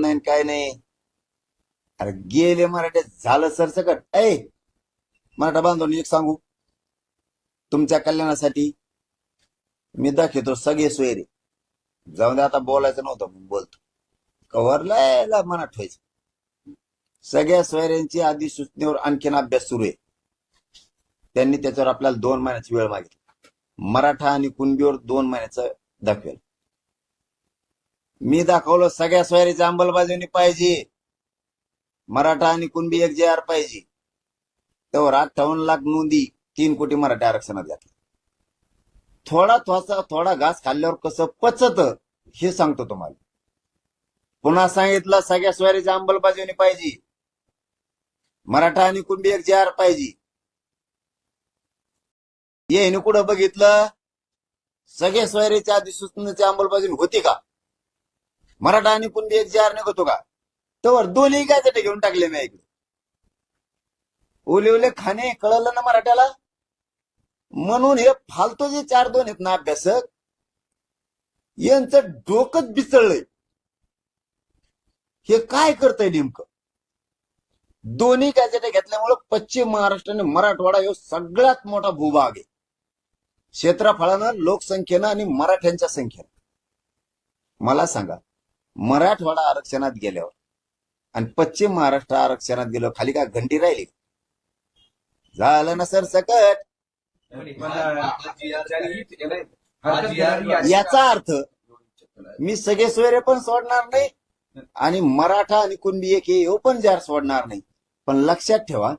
नाही काय नाही. अरे गेले मराठे झालं सर सकट. ऐ मराठा बांधून एक सांगू. तुमच्या कल्याणासाठी मी दाखवतो सगळे सोयरे. जाऊन दे आता बोलायचं नव्हतं पण बोलतो. कव्हरला मनात ठेवायचं. सगळ्या सोयऱ्यांची आधी सूचनेवर आणखीन अभ्यास सुरू आहे. त्यांनी त्याच्यावर आपल्याला दोन महिन्याची वेळ मागितली. मराठा आणि कुणबीवर दोन महिन्याचं दाखवेल. मी दाखवलं सगळ्या सोयरीच्या अंमलबजावणी पाहिजे. मराठा आणि कुणबी एक जे आर पाहिजे. तेव्हा अठ्ठावन्न लाख नोंदी तीन कोटी मराठी आरक्षणात घातली. थोडा थोसा थोडा घास खाल्ल्यावर कसं पचत हे सांगतो तुम्हाला. पुन्हा सांगितलं सगळ्या सोयरीच्या अंमलबजावणी पाहिजे. मराठा आणि कुणबी एक जे आर पाहिजे. येईन कुठं बघितलं? सगळे सोयरीच्या अधिसूचनेची अंमलबजावणी होती का? मराठा आणि कुणबी एक जे आर निघतो का? तर दोन्ही काय घेऊन टाकले मी इकडे. ओले ओले खाणे कळलं ना मराठ्याला? म्हणून हे फालतू जे चार दोन आहेत ना अभ्यासक यांचं डोकंच बिचळलंय. हे काय करतंय नेमकं? दोन्ही गॅजेट घेतल्यामुळे पश्चिम महाराष्ट्र आणि मराठवाडा हे सगळ्यात मोठा भूभाग आहे. क्षेत्रफळानं लोकसंख्येनं आणि मराठ्यांच्या संख्येनं. मला सांगा मराठवाडा आरक्षणात गेल्यावर आणि पश्चिम महाराष्ट्र आरक्षणात गेलो खाली काय घंटी राहिली? झालं ना सर सकट याचा अर्थ मी सगळे सोयरे पण सोडणार नाही आणि मराठा आणि कुणबी एक हे पण जार सोडणार नाही. पण लक्षात ठेवा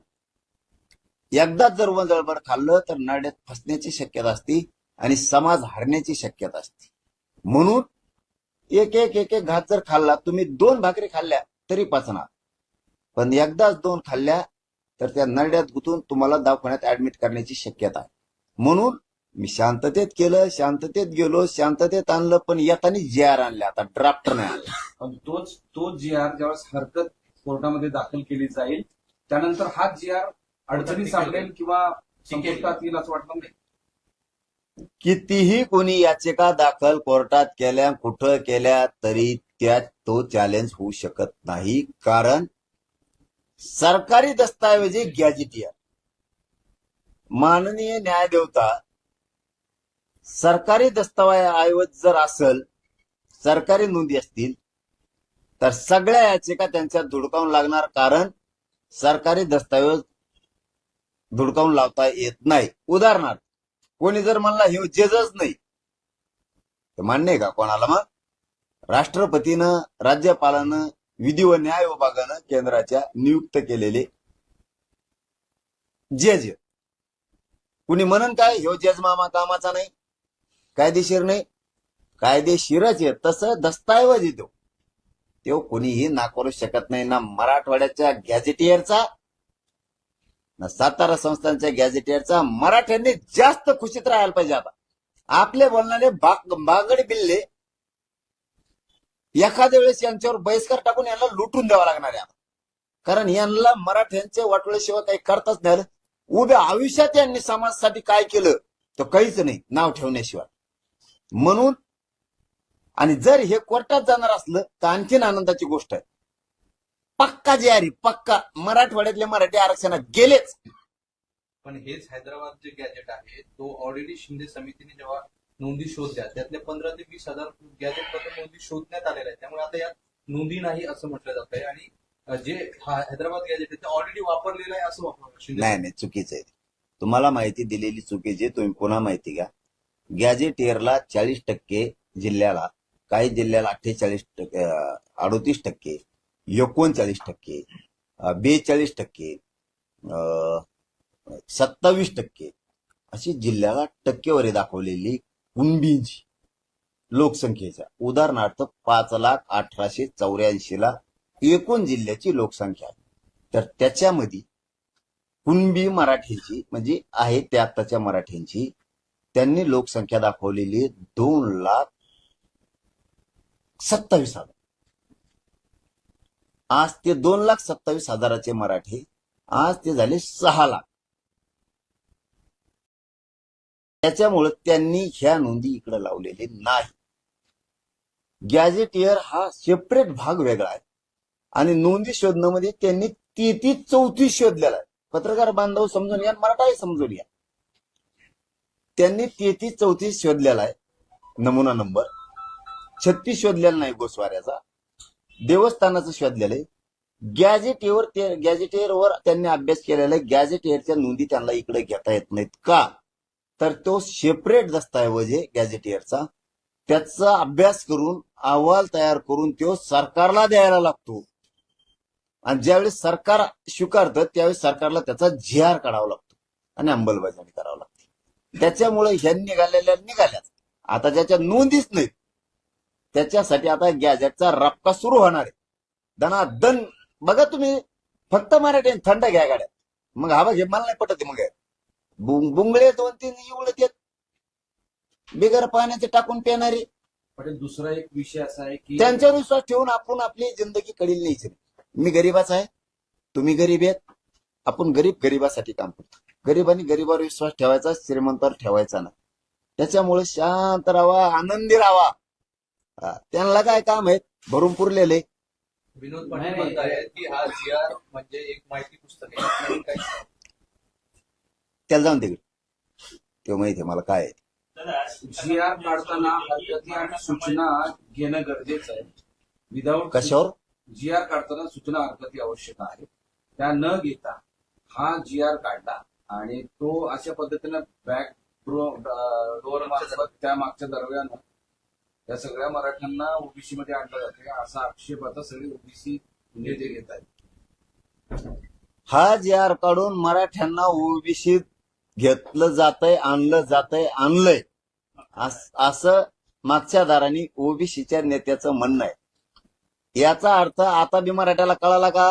एकदाच जर वंजळभर खाल्लं तर नाड्यात फसण्याची शक्यता असते आणि समाज हरण्याची शक्यता असते. म्हणून एक एक एक एक घात जर खाल्ला तुम्ही दोन भाकरी खाल्ल्या तरी पचणार. पण एकदाच दोन खाल्ल्या तर त्या नरड्यात गुंतून तुम्हाला दवाखान्यात ऍडमिट करण्याची शक्यता आहे. म्हणून मी शांततेत केलं शांततेत गेलो शांततेत आणलं पण येताना जे आर आणले आता ड्राफ्ट नाही आणला पण तोच तो जी आर ज्यावेळेस हरकत कोर्टामध्ये दाखल केली जाईल त्यानंतर हा जी आर अडचणी सापडेल किंवा संपुष्टात येईल असं वाटलं नाही? कितीही कोणी याचिका दाखल कोर्टात केल्या कुठं केल्या तरी त्यात तो चॅलेंज होऊ शकत नाही. कारण सरकारी दस्तावेजी गॅजेटियर माननीय न्यायदेवता सरकारी दस्तावेज जर असेल सरकारी नोंदी असतील तर सगळ्या याचिका त्यांच्या धुडकावून लागणार कारण सरकारी दस्तावेज धुडकावून लावता येत नाही. उदाहरणार्थ कोणी जर म्हणला हे जजच नाही. तर मान्य आहे का कोणाला मग? राष्ट्रपतीनं राज्यपालानं विधी व न्याय विभागानं केंद्राच्या नियुक्त केलेले जज. कुणी म्हणन काय ह्यो जज मामा कामाचा नाही कायदेशीर नाही कायदेशीरच आहे तसं दस्तऐवज येतो तो. कोणीही नाकारू शकत नाही ना मराठवाड्याच्या गॅझेटियरचा सातारा संस्थांच्या गॅझेटियरचा मराठ्यांनी जास्त खुशीत राहायला पाहिजे आता आपले बोलणारे बाग बागड बिल्ले एखाद्या वेळेस यांच्यावर बहिष्कार टाकून यांना लुटून द्यावा लागणार आहे. कारण यांना मराठ्यांचे वाटोळ्याशिवाय काही करताच नाही उभ्या आयुष्यात यांनी समाजासाठी काय केलं तर काहीच नाही नाव ठेवण्याशिवाय. म्हणून आणि जर हे कोर्टात जाणार असलं तर आणखीन आनंदाची गोष्ट आहे. पक्का जे आहे पक्का. मराठवाड्यातले मराठी आरक्षणात गेलेच. पण हेच हैदराबाद जे गॅजेट आहे. तो ऑलरेडी शिंदे समितीने जेव्हा नोंदी शोधल्या त्यातल्या पंधरा ते वीस हजार गॅजेटबद्दल नोंदी शोधण्यात आलेल्या आहेत. त्यामुळे आता यात नोंदी नाही असं म्हटलं जात आहे. आणि जे हा हैदराबाद गॅजेट आहे ते ऑलरेडी वापरलेलं आहे असं वापर शिंदे नाही नाही चुकीचं आहे. तुम्हाला माहिती दिलेली चुकीची आहे. तुम्ही पुन्हा माहिती घ्या. गॅजेटियरला चाळीस टक्के जिल्ह्याला काही जिल्ह्याला अठ्ठेचाळीस टक्के अडोतीस टक्के एकोणचाळीस टक्के बेचाळीस टक्के सत्तावीस टक्के अशी जिल्ह्याला टक्केवारी दाखवलेली कुणबींची लोकसंख्येच्या उदाहरणार्थ पाच लाख अठराशे चौऱ्याऐंशी ला एकूण जिल्ह्याची लोकसंख्या आहे. तर त्याच्यामध्ये कुणबी मराठीची म्हणजे आहे त्या आत्ताच्या मराठ्यांची त्यांनी लोकसंख्या दाखवलेली दोन लाख सत्तावीस हजार. आज ते दोन लाख सत्तावीस हजाराचे मराठी. आज ते झाले सहा लाख. त्याच्यामुळे त्यांनी ह्या नोंदी इकडे लावलेले नाही. गॅजेटियर हा सेपरेट भाग वेगळा आहे. आणि नोंदी शोधण्यामध्ये त्यांनी तेहतीस चौतीस शोधलेला आहे. पत्रकार बांधव समजून घ्या मराठाही समजून घ्या त्यांनी तेहतीस चौतीस शोधलेला आहे. नमुना नंबर. छत्तीस शोधलेला नाही गोस्वाऱ्याचा. देवस्थानाचं शोधलेलं आहे. गॅझेटेवर गॅझेटेअरवर त्यांनी अभ्यास केलेला आहे. गॅझेटेअरच्या नोंदी त्यांना इकडे घेता येत नाहीत का? तर तो सेपरेट दस्तऐवज आहे गॅझेटेअरचा त्याचा अभ्यास करून अहवाल तयार करून तो सरकारला द्यायला लागतो. आणि ज्यावेळेस सरकार स्वीकारतं त्यावेळेस सरकारला त्याचा जी आर काढावा लागतो आणि अंमलबजावणी करावी लागते. त्याच्यामुळे ह्या निघालेल्या निघाल्याच आता ज्याच्या नोंदीच नाहीत त्याच्यासाठी आता गॅजेटचा रपका सुरू होणार आहे. दनादन बघा तुम्ही फक्त मराठी थंड घ्या गाड्या. मग हा बघ हे मला नाही पटत मग. बुंग- बुंगळे दोन तीन एवढं येत. बिगर पाण्याचे टाकून पिणारे. पण दुसरा एक विषय असा आहे की त्यांच्यावर विश्वास ठेवून आपण आपली जिंदगी कडील न्यायची नाही. मी गरीबाच आहे. तुम्ही गरीब आहेत. आपण गरीब गरीबासाठी काम करतो. गरीबांनी गरीबावर विश्वास ठेवायचा श्रीमंतावर ठेवायचा नाही. त्याच्यामुळे शांत राहावा आनंदी राहावा हा, त्यांना काय काम आहे भरून पुरलेले. विनोद पाटील. म्हणतायत की हा जी आर म्हणजे एक माहिती पुस्तक आहे. काही त्याला जाऊन तिकडे ते माहिती आहे मला काय आहे. जी आर काढताना हरकती आणि सूचना घेणं गरजेचं आहे. विदाऊट कशावर? जी आर काढताना सूचना हरकती आवश्यक आहे त्या न घेता हा जी आर काढला आणि तो अशा पद्धतीनं बॅक डोअर मार्फत त्या मागच्या दरम्यान त्या सगळ्या मराठ्यांना ओबीसी मध्ये आणलं जाते असा आक्षेप आता सगळे ओबीसी नेते घेत आहेत. हा जे आर काढून मराठ्यांना ओबीसीत घेतलं जातंय आणलं जातंय आणलंय असं मागच्या दारांनी ओबीसीच्या नेत्याचं म्हणणं आहे. याचा अर्थ आता बी मराठ्याला कळाला का?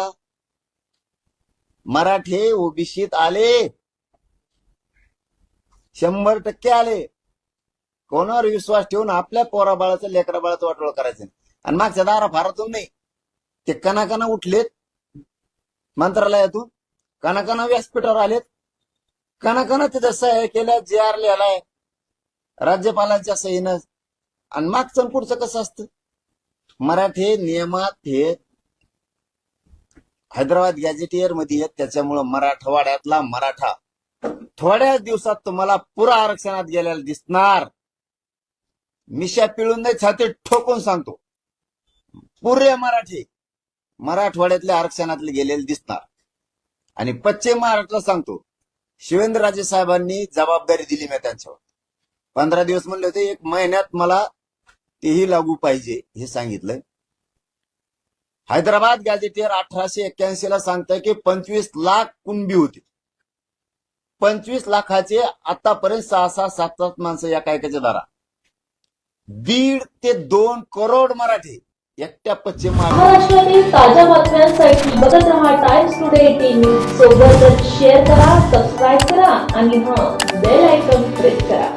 मराठे ओबीसीत आले. शंभर टक्के आले. कोणावर विश्वास ठेवून आपल्या पोराबाळाचं लेकरा बाळाचं वाटोळ करायचं आणि मागच्या दारा फारातून नाही. ते कणाकणा उठलेत मंत्रालयातून कणाकणा व्यासपीठावर आलेत. कणाकणा तिथं सह्या केल्या जे आर लिहिलाय राज्यपालांच्या सहीनं. आणि मागचं पुढचं कसं असतं? मराठी नियमात हे हैदराबाद गॅजेटियरमध्ये आहेत त्याच्यामुळं मराठवाड्यातला मराठा थोड्याच दिवसात तुम्हाला पुरा आरक्षणात गेलेला दिसणार. मिशा पिळून नाही छाती ठोकून सांगतो. पुरे मराठी मराठवाड्यातल्या आरक्षणातले गेलेले दिसणार. आणि पश्चिम महाराष्ट्रात सांगतो शिवेंद्रराजे साहेबांनी जबाबदारी दिली मी त्यांच्यावर. पंधरा दिवस म्हणले होते एक महिन्यात मला तेही लागू पाहिजे हे सांगितलंय. हैदराबाद गॅजेटियर अठराशे एक्क्याऐंशी ला सांगताय की पंचवीस लाख कुणबी होती. पंचवीस लाखाचे आतापर्यंत सहा सहा सात सात माणसं या कायकाच्या दारा दीड ते दोन करोड मराठी एकट्या पश्चिम महाराष्ट्रातील ताज्या बातम्यांसाठी बघत रहा टाइम्स टुडे टीव्ही सोबतच शेअर करा सबस्क्राईब करा आणि हा बेल आयकॉन प्रेस करा.